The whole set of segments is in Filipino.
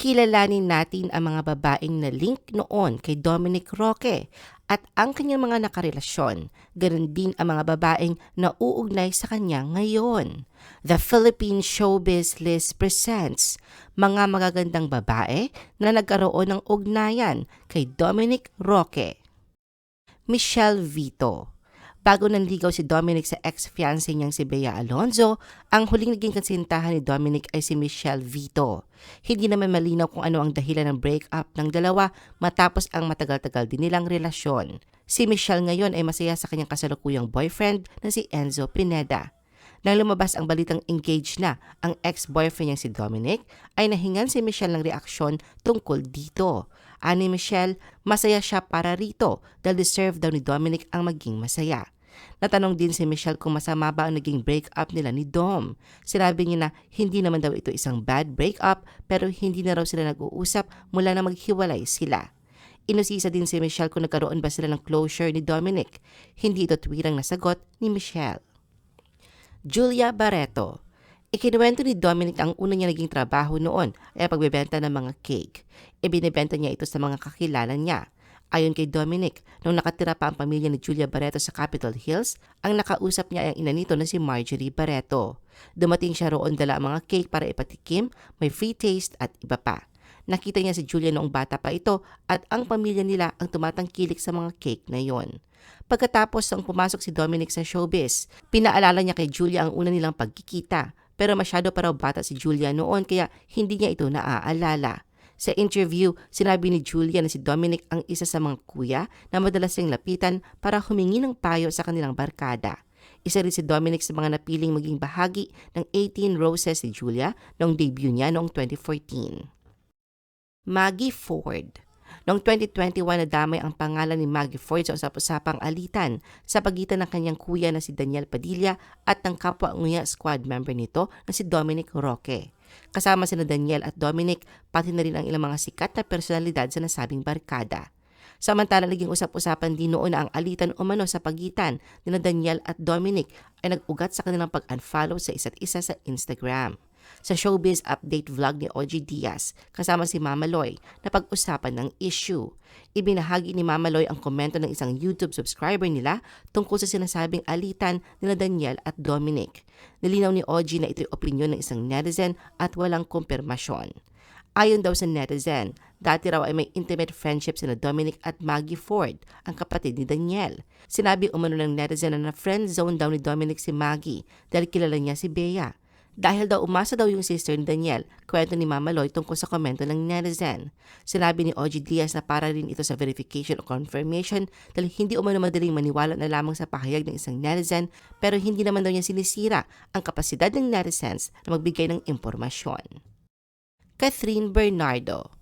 kilalanin natin ang mga babaeng na link noon kay Dominic Roque at ang kanyang mga nakarelasyon. Ganon din ang mga babaeng na uugnay sa kanya ngayon. The Philippine Showbiz List presents mga magagandang babae na nagkaroon ng ugnayan kay Dominic Roque. Michelle Vito Bago nanligaw si Dominic sa ex-fiancé niyang si Bea Alonzo, ang huling naging kasintahan ni Dominic ay si Michelle Vito. Hindi naman malinaw kung ano ang dahilan ng breakup ng dalawa matapos ang matagal-tagal din nilang relasyon. Si Michelle ngayon ay masaya sa kanyang kasalukuyang boyfriend na si Enzo Pineda. Nang lumabas ang balitang engaged na ang ex-boyfriend niyang si Dominic, ay nahingan si Michelle ng reaksyon tungkol dito. Ani Michelle, masaya siya para rito dahil deserve daw ni Dominic ang maging masaya. Natanong din si Michelle kung masama ba ang naging breakup nila ni Dom. Sinabi niya na hindi naman daw ito isang bad breakup pero hindi na raw sila nag-uusap mula na maghiwalay sila. Inusisa din si Michelle kung nagkaroon ba sila ng closure ni Dominic. Hindi ito tuwirang nasagot ni Michelle. Julia Barreto Ikinuwento ni Dominic ang una niya naging trabaho noon ay pagbebenta ng mga cake. Ibinibenta niya ito sa mga kakilala niya. Ayon kay Dominic, nung nakatira pa ang pamilya ni Julia Barreto sa Capitol Hills, ang nakausap niya ay ang ina nito na si Marjorie Barreto. Dumating siya roon dala ang mga cake para ipatikim, may free taste at iba pa. Nakita niya si Julia noong bata pa ito at ang pamilya nila ang tumatangkilik sa mga cake na yon. Pagkatapos ang pumasok si Dominic sa showbiz, pinaalala niya kay Julia ang una nilang pagkikita pero masyado pa raw bata si Julia noon kaya hindi niya ito naaalala. Sa interview, sinabi ni Julia na si Dominic ang isa sa mga kuya na madalas siyang lapitan para humingi ng payo sa kanilang barkada. Isa rin si Dominic sa mga napiling maging bahagi ng 18 Roses si Julia noong debut niya noong 2014. Maggie Ford Noong 2021, nadamay ang pangalan ni Maggie Ford sa usap-usapang alitan sa pagitan ng kanyang kuya na si Daniel Padilla at ng kapwa nguya squad member nito na si Dominic Roque. Kasama sina Daniel at Dominic, pati na rin ang ilang mga sikat na personalidad sa nasabing barkada. Samantala naging usap-usapan din noon na ang alitan umano sa pagitan ni Daniel at Dominic ay nag-ugat sa kanilang pag-unfollow sa isa't isa sa Instagram sa showbiz update vlog ni OG Diaz kasama si Mama Loy na pag-usapan ng issue. Ibinahagi ni Mama Loy ang komento ng isang YouTube subscriber nila tungkol sa sinasabing alitan nila Daniel at Dominic. Nilinaw ni OG na ito'y opinyon ng isang netizen at walang kumpirmasyon. Ayon daw sa netizen, dati raw ay may intimate friendship sina Dominic at Maggie Ford, ang kapatid ni Daniel. Sinabi umano ng netizen na na-friend zone daw ni Dominic si Maggie dahil kilala niya si Bea. Dahil daw umasa daw yung sister ni Daniel, kwento ni Mama Loy tungkol sa komento ng netizen. Sinabi ni OG Diaz na para rin ito sa verification o confirmation dahil hindi umano madaling maniwala na lamang sa pahayag ng isang netizen pero hindi naman daw niya sinisira ang kapasidad ng netizens na magbigay ng impormasyon. Catherine Bernardo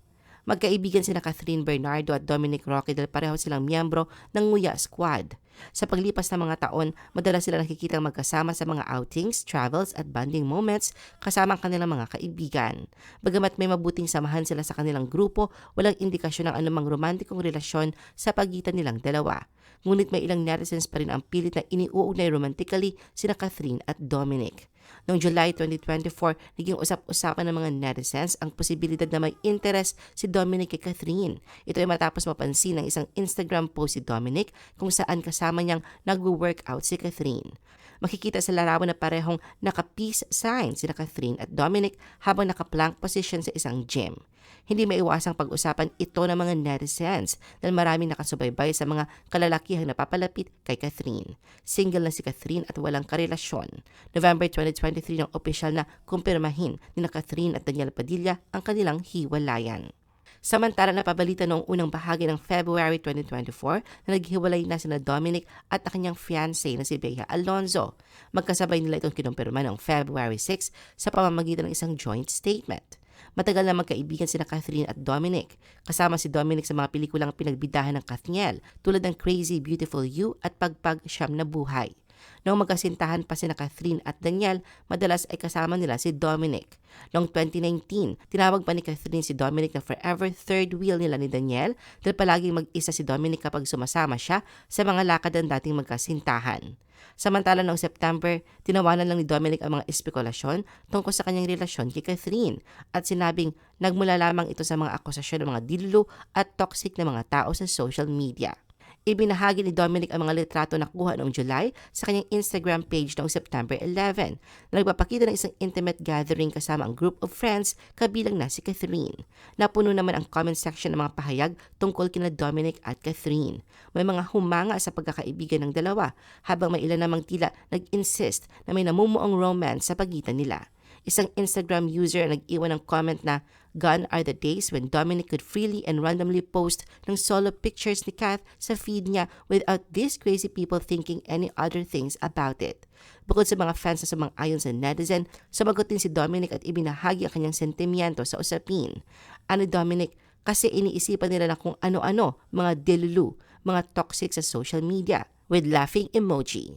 Magkaibigan sina Catherine Bernardo at Dominic Roque dahil pareho silang miyembro ng Nguya Squad. Sa paglipas ng mga taon, madalas sila nakikita magkasama sa mga outings, travels at bonding moments kasama ang kanilang mga kaibigan. Bagamat may mabuting samahan sila sa kanilang grupo, walang indikasyon ng anumang romantikong relasyon sa pagitan nilang dalawa. Ngunit may ilang netizens pa rin ang pilit na iniuugnay romantically sina Catherine at Dominic. Noong July 2024, naging usap-usapan ng mga netizens ang posibilidad na may interest si Dominic kay Catherine. Ito ay matapos mapansin ng isang Instagram post si Dominic kung saan kasama niyang nag-workout si Catherine. Makikita sa larawan na parehong naka-peace sign sina Catherine at Dominic habang naka-plank position sa isang gym. Hindi maiwasang pag-usapan ito ng mga netizens dahil maraming nakasubaybay sa mga kalalakihang napapalapit kay Catherine. Single na si Catherine at walang karelasyon. November 2023 nang opisyal na kumpirmahin ni na Catherine at Daniel Padilla ang kanilang hiwalayan. Samantala napabalita noong unang bahagi ng February 2024 na naghiwalay na sina Dominic at ang kanyang fiancé na si Bea Alonzo. Magkasabay nila itong kinumpirma noong February 6 sa pamamagitan ng isang joint statement. Matagal na magkaibigan sina Catherine at Dominic. Kasama si Dominic sa mga pelikulang pinagbidahan ng Kathniel tulad ng Crazy Beautiful You at Pagpag Siyam na Buhay. Noong magkasintahan pa sina Catherine at Daniel, madalas ay kasama nila si Dominic. Noong 2019, tinawag pa ni Catherine si Dominic na forever third wheel nila ni Daniel dahil palaging mag-isa si Dominic kapag sumasama siya sa mga lakad ng dating magkasintahan. Samantala noong September, tinawanan lang ni Dominic ang mga espekulasyon tungkol sa kanyang relasyon kay Catherine at sinabing nagmula lamang ito sa mga akusasyon ng mga dilulu at toxic na mga tao sa social media. Ibinahagi ni Dominic ang mga litrato na kuha noong July sa kanyang Instagram page noong September 11 na nagpapakita ng isang intimate gathering kasama ang group of friends kabilang na si Catherine. Napuno naman ang comment section ng mga pahayag tungkol kina Dominic at Catherine. May mga humanga sa pagkakaibigan ng dalawa habang may ilan namang tila nag-insist na may namumuong romance sa pagitan nila. Isang Instagram user nag-iwan ng comment na Gone are the days when Dominic could freely and randomly post ng solo pictures ni Kath sa feed niya without these crazy people thinking any other things about it. Bukod sa mga fans na sumang-ayon sa netizen, sumagot din si Dominic at ibinahagi ang kanyang sentimiento sa usapin. Ano Dominic, kasi iniisipan nila na kung ano-ano, mga delulu, mga toxic sa social media, with laughing emoji.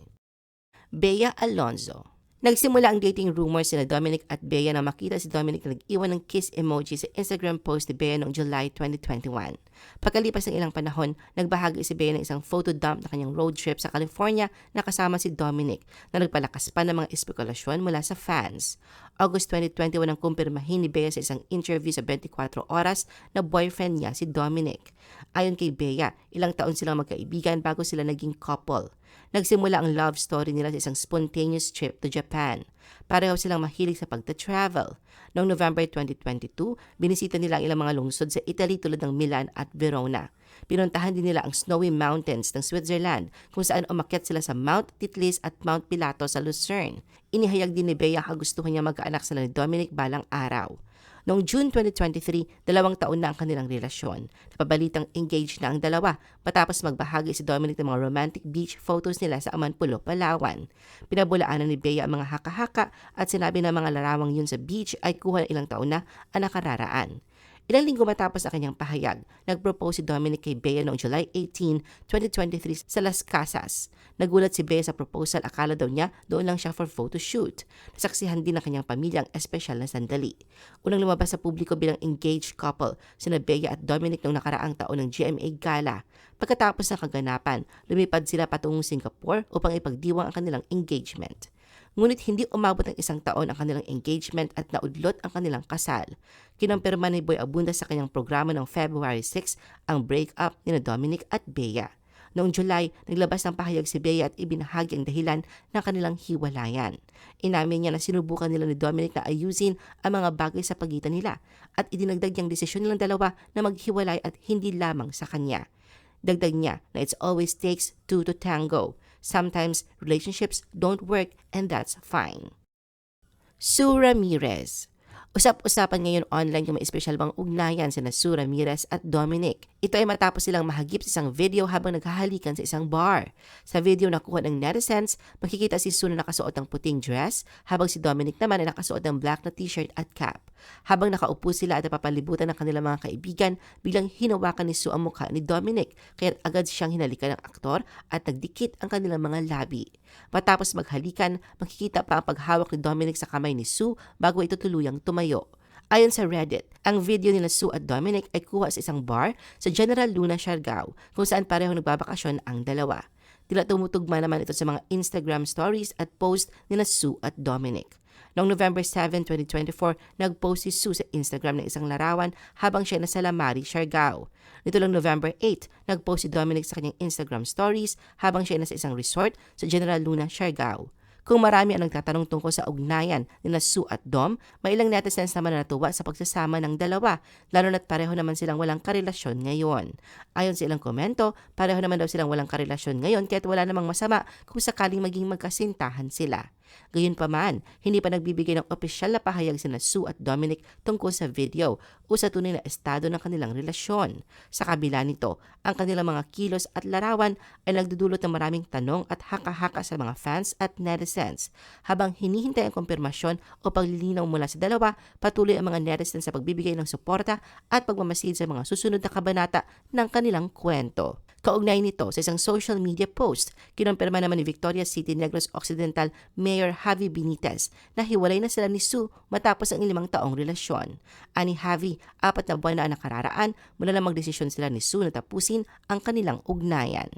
Bea Alonzo Nagsimula ang dating rumors sina Dominic at Bea na makita si Dominic na nag-iwan ng kiss emoji sa Instagram post ni Bea noong July 2021. Pagkalipas ng ilang panahon, nagbahagi si Bea ng isang photo dump na kanyang road trip sa California na kasama si Dominic na nagpalakas pa ng mga espekulasyon mula sa fans. August 2021 ang kumpirmahin ni Bea sa isang interview sa 24 oras na boyfriend niya si Dominic. Ayon kay Bea, ilang taon silang magkaibigan bago sila naging couple. Nagsimula ang love story nila sa isang spontaneous trip to Japan. Pareho silang mahilig sa pagta-travel. Noong November 2022, binisita nila ang ilang mga lungsod sa Italy tulad ng Milan at Verona. Pinuntahan din nila ang snowy mountains ng Switzerland kung saan umakyat sila sa Mount Titlis at Mount Pilato sa Lucerne. Inihayag din ni Bea kagustuhan niya magkaanak sila ni Dominic balang araw. Noong June 2023, dalawang taon na ang kanilang relasyon. Napabalitang engaged na ang dalawa matapos magbahagi si Dominic ng mga romantic beach photos nila sa Amanpulo, Palawan. Pinabulaanan ni Bea ang mga haka-haka at sinabi na mga larawang yun sa beach ay kuha ng ilang taon na ang nakararaan. Ilang linggo matapos ang kanyang pahayag, nag-propose si Dominic kay Bea noong July 18, 2023 sa Las Casas. Nagulat si Bea sa proposal, akala daw niya doon lang siya for photo shoot. Nasaksihan din ng kanyang pamilya ang espesyal na sandali. Unang lumabas sa publiko bilang engaged couple, sina Bea at Dominic noong nakaraang taon ng GMA Gala. Pagkatapos ng kaganapan, lumipad sila patungong Singapore upang ipagdiwang ang kanilang engagement ngunit hindi umabot ng isang taon ang kanilang engagement at naudlot ang kanilang kasal. Kinumpirma ni Boy Abunda sa kanyang programa ng February 6 ang breakup ni Dominic at Bea. Noong July, naglabas ng pahayag si Bea at ibinahagi ang dahilan ng kanilang hiwalayan. Inamin niya na sinubukan nila ni Dominic na ayusin ang mga bagay sa pagitan nila at idinagdag niyang desisyon nilang dalawa na maghiwalay at hindi lamang sa kanya. Dagdag niya na it's always takes two to tango. Sometimes relationships don't work and that's fine. Sue Ramirez Usap-usapan ngayon online kung may espesyal bang ugnayan sina Sue Ramirez at Dominic. Ito ay matapos silang mahagip sa isang video habang naghahalikan sa isang bar. Sa video na kuha ng netizens, makikita si Sue na nakasuot ng puting dress habang si Dominic naman ay nakasuot ng black na t-shirt at cap. Habang nakaupo sila at napapalibutan ng kanilang mga kaibigan, bilang hinawakan ni Sue ang mukha ni Dominic, kaya agad siyang hinalikan ng aktor at nagdikit ang kanilang mga labi. Matapos maghalikan, makikita pa ang paghawak ni Dominic sa kamay ni Sue bago ito tuluyang tumayo. Ayon sa Reddit, ang video nila Sue at Dominic ay kuha sa isang bar sa General Luna, Siargao kung saan pareho nagbabakasyon ang dalawa. Tila tumutugma naman ito sa mga Instagram stories at post nila Sue at Dominic. Noong November 7, 2024, nag-post si Sue sa Instagram ng isang larawan habang siya nasa Lamari, Siargao. Nito lang November 8, nag-post si Dominic sa kanyang Instagram stories habang siya nasa isang resort sa General Luna, Siargao. Kung marami ang nagtatanong tungkol sa ugnayan ni Sue at Dom, may ilang netizens naman na natuwa sa pagsasama ng dalawa, lalo na't pareho naman silang walang karelasyon ngayon. Ayon sa ilang komento, pareho naman daw silang walang karelasyon ngayon kaya't wala namang masama kung sakaling maging magkasintahan sila. Gayunpaman, hindi pa nagbibigay ng opisyal na pahayag sina Sue at Dominic tungkol sa video o sa tunay na estado ng kanilang relasyon. Sa kabila nito, ang kanilang mga kilos at larawan ay nagdudulot ng maraming tanong at haka-haka sa mga fans at netizens. Habang hinihintay ang kumpirmasyon o paglilinaw mula sa dalawa, patuloy ang mga netizens sa pagbibigay ng suporta at pagmamasid sa mga susunod na kabanata ng kanilang kwento. Kaugnay nito sa isang social media post, kinumpirma naman ni Victoria City Negros Occidental Mayor Javi Benitez na hiwalay na sila ni Sue matapos ang ilimang taong relasyon. Ani Javi, apat na buwan na nakararaan mula na magdesisyon sila ni Sue na tapusin ang kanilang ugnayan.